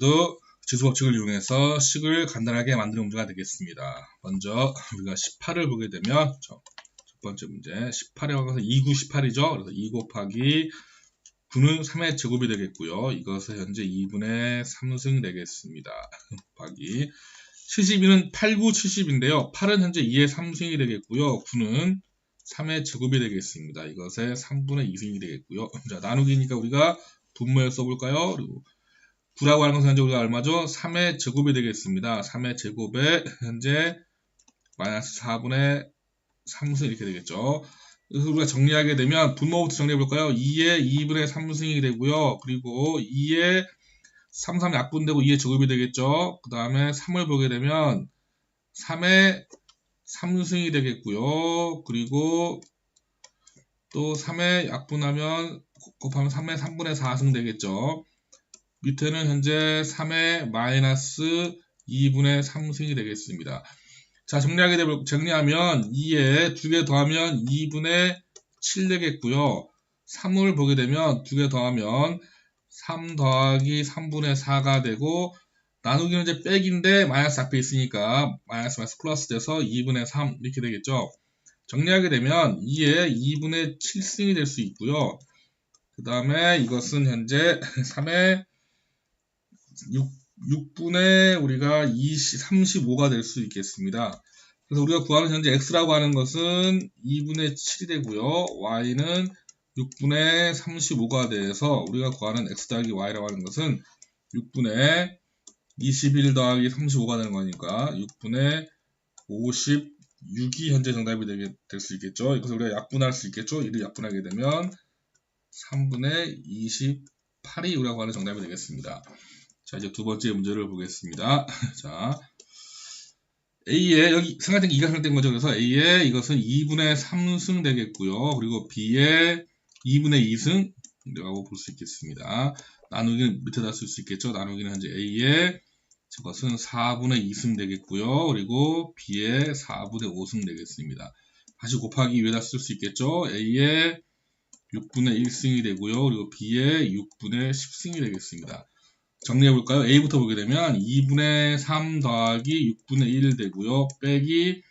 또 지수법칙을 이용해서 식을 간단하게 만드는 문제가 되겠습니다. 먼저 우리가 18을 보게 되면 첫 번째 문제 18에 가서 2구 18이죠. 그래서 2 곱하기 9는 3의 제곱이 되겠고요. 이것을 현재 2분의 3승 되겠습니다. 곱하기 72는 8, 9, 70인데요. 8은 현재 2의 3승이 되겠고요. 9는 3의 제곱이 되겠습니다. 이것의 3분의 2승이 되겠고요. 자, 나누기니까 우리가 분모에 써볼까요? 그리고 9라고 하는 것은 현재 우리가 얼마죠? 3의 제곱이 되겠습니다. 3의 제곱에 현재 마이너스 4분의 3승 이렇게 되겠죠. 그래서 우리가 정리하게 되면 분모부터 정리해 볼까요? 2의 2분의 3승이 되고요. 그리고 2의 3, 3 약분되고 2의 제곱이 되겠죠. 그 다음에 3을 보게 되면 3의 3승이 되겠고요. 그리고 또 3의 약분하면 곱하면 3의 3분의 4승 되겠죠. 밑에는 현재 3의 마이너스 2분의 3승이 되겠습니다. 자, 정리하게 되면, 정리하면 2에 2개 더하면 2분의 7 되겠고요. 3을 보게 되면 2개 더하면 3 더하기 3분의 4가 되고, 나누기는 이제 백인데 마이너스 앞에 있으니까 마이너스 마이너스 플러스 돼서 2분의 3 이렇게 되겠죠. 정리하게 되면 2에 2분의 7승이 될 수 있고요. 그 다음에 이것은 현재 3의 6, 6분의 우리가 20, 35가 될 수 있겠습니다. 그래서 우리가 구하는 현재 x라고 하는 것은 2분의 7이 되고요. y는 6분의 35가 돼서 우리가 구하는 x 더하기 y라고 하는 것은 6분의 21 더하기 35가 되는 거니까 6분의 56이 현재 정답이 될 수 있겠죠. 이것을 우리가 약분할 수 있겠죠. 이를 약분하게 되면 3분의 28이 우리가 하는 정답이 되겠습니다. 자, 이제 두 번째 문제를 보겠습니다. 자, A에 여기 생각된 2가 생각된 거죠. 그래서 A에 이것은 2분의 3승 되겠고요. 그리고 B에 2분의 2승 라고 볼 수 있겠습니다. 나누기는 밑에다 쓸 수 있겠죠. 나누기는 현재 A에 저것은 4분의 2승 되겠고요. 그리고 B에 4분의 5승 되겠습니다. 다시 곱하기 위에다 쓸 수 있겠죠. A에 6분의 1승이 되고요. 그리고 B에 6분의 10승이 되겠습니다. 정리해 볼까요? A부터 보게 되면 2분의 3 더하기 6분의 1 되고요. 빼기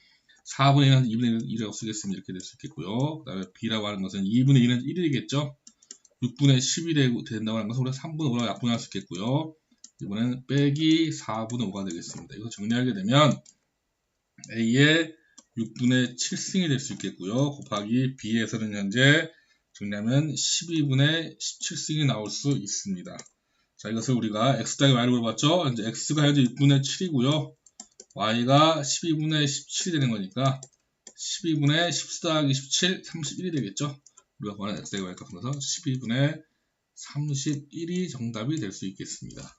4분의 1은 2분의 1이라고 쓰겠습니다. 이렇게 될 수 있겠고요. 그 다음에 B라고 하는 것은 2분의 1은 1이겠죠. 6분의 10이 된다고 하는 것은 우리가 3분의 5라고 약분할 수 있겠고요. 이번에는 빼기 4분의 5가 되겠습니다. 이거 정리하게 되면 A의 6분의 7승이 될 수 있겠고요. 곱하기 B에서는 현재 정리하면 12분의 17승이 나올 수 있습니다. 자, 이것을 우리가 x 더하기 y를 물어봤죠? 이제 x가 현재 6분의 7이고요. y가 12분의 17이 되는 거니까 12분의 14 더하기 17, 31이 되겠죠? 우리가 구하는 x 더하기 y 값은 12분의 31이 정답이 될 수 있겠습니다.